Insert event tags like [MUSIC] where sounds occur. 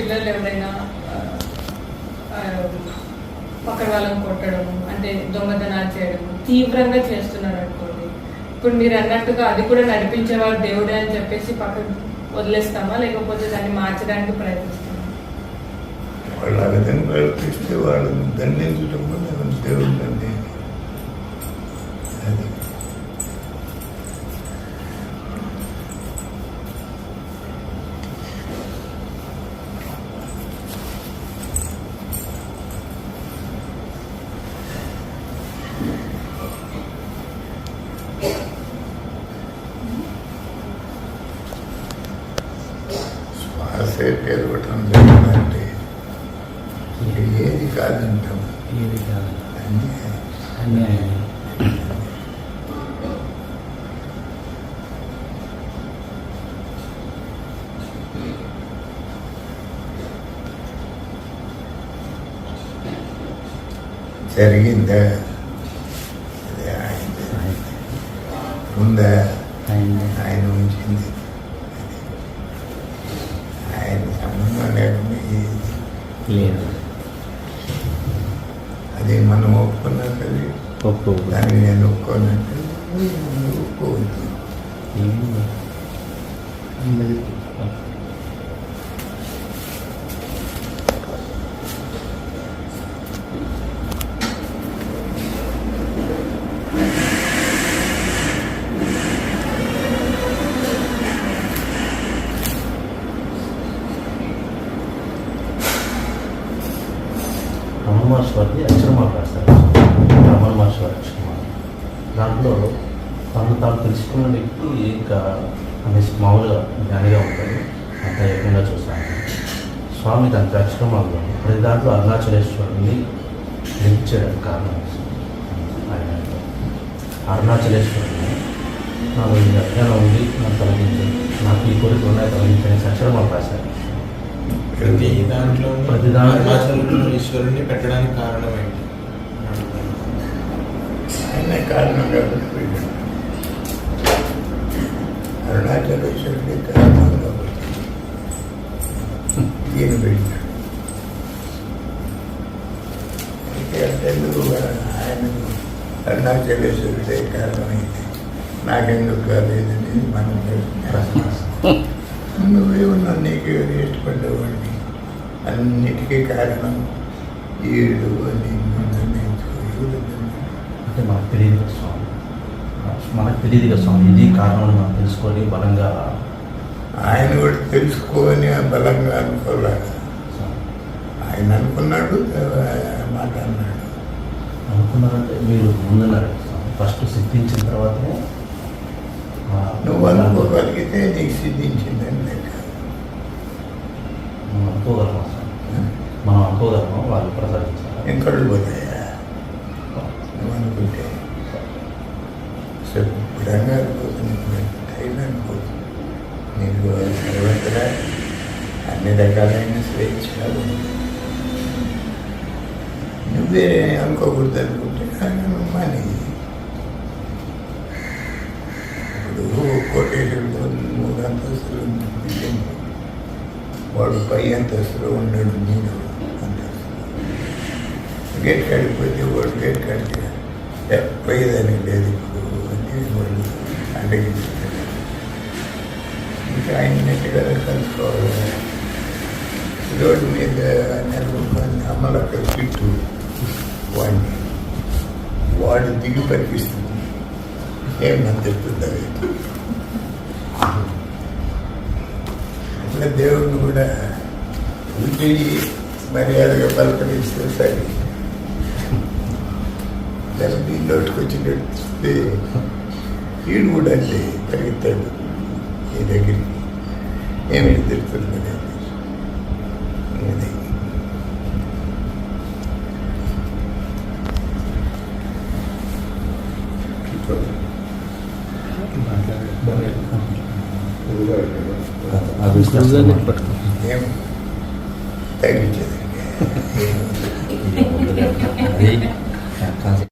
పిల్లలు ఎవరైనా ఆ, పక్కన వాళ్ళని కొట్టడం అంటే దొంగతనాలు చేయడం తీవ్రంగా చేస్తున్నారు అనుకోండి. ఇప్పుడు మీరు అన్నట్టుగా అది కూడా నడిపించేవాడు దేవుడే అని చెప్పేసి పక్కన వదిలేస్తామా? లేకపోతే దాన్ని మార్చడానికి ప్రయత్నిస్తామా? వాళ్ళు ఆ విధంగా ప్రయత్నిస్తే వాళ్ళని దండించడం దేవుడు శ్వాస పెరగటం జరిగిందంటే ఇంకా ఏది కాదంటాం ఏది కాదు. అన్యాయం. జరిగిందా. ఉందా? ఆయన ఉంచింది ఆయన సంబంధం లేకుండా ఏది లేదు అది మనం ఒప్పుకున్నాక అది ఒప్పు దాన్ని నేను ఒప్పుకోనంటే నువ్వు రమణ మహర్షి వారిది అక్షరమాలు రాస్తారు. రమణ మహర్షి వారి అక్షరమాలు. దాంట్లో తను తాను తెలుసుకున్న వ్యక్తి ఇంకా అనేసి మామూలుగా జ్ఞానిగా ఉంటాడు. అంత ఏకంగా చూస్తాను. స్వామి దాని అక్షరమాలు ప్రతి దాంట్లో అరుణాచలేశ్వరుని లింక్ చేయడానికి కారణం ఆయన అరుణాచలేశ్వరుని నాకు ఈ అజ్ఞానం ఉంది నన్ను తొలగించండి. నాకు ఈ కోరిక ఉన్నాయి తొలగించని అక్షరమాలు రాశారు. ప్రతి దాంట్లో ప్రతి దాంట్లో- ఈశ్వరుణ్ణి పెట్టడానికి కారణం ఏంటి ఆయన కారణం కాబట్టి పోయాడు. అరుణాచలేశ్వరుడి కారణం కాబట్టి ఈయన పెట్టాడు. అయితే అంతెందుకు ఆయన అరుణాచలేశ్వరుడే కారణమైంది. నాకెందుకు కాలేదని మనం ప్రశ్న [LAUGHS] నువ్వేమన్నా నీకు ఇష్టపడ్డవాడిని అన్నిటికీ కారణం ఈడు అని అంటే మనకు తెలియదు స్వామి. మనకు తెలియదు కదా స్వామి ఇది కారణం మనం తెలుసుకొని బలంగా ఆయన కూడా తెలుసుకోని బలంగా అనుకోలే ఆయన అనుకున్నాడు మాట అన్నాడు. అనుకున్నారంటే మీరు ముందున్నారు ఫస్ట్ సిద్ధించిన తర్వాతనే నువ్వు అనుకోగలిగితే నీకు సిద్ధించిందని లెక్క మనం అనుకోగలమా మనం అనుకోగలమా వాళ్ళు ప్రసాదించాలి. ఇంకళ్ళు పోతాయా నువ్వు అనుకుంటే శుభ్రంగా పోతుంది టైం అనుకోతుంది నీకు సర్వత్రా అన్ని రకాలైన స్వేచ్ఛ నువ్వే అనుకోకూడదు అనుకుంటే కానీ నువ్వు మాని ఇప్పుడు కోటేశ్వరుడు మూడు అంతస్తులు బిల్డింగ్ వాడు పై అంతస్తులో ఉన్నాడు మూడు అంతస్తులు. గేట్ కాడిపోతే వాడు గేట్ కాడికి పోయేదానికి లేదు ఇప్పుడు అని వాళ్ళు అడిగించారు ఇంకా ఆయన నెట్టుగా కలుసుకోవాలి. రోడ్డు మీద నెలకొని అమ్మలక్క చుట్టూ వాడిని. వాడు దిగి పరిపిస్తుంది ఏమని చెప్తుంది అవి దేవుడిని కూడా ఉద్యోగి మర్యాదగా పలకరిస్తే సరే దానికి నోటికి వచ్చినట్టు వీడు కూడా అంటే పరిగెత్తాడు. ఈ దగ్గరికి. ఏమి తెలుస్తుంది తగ్గించేది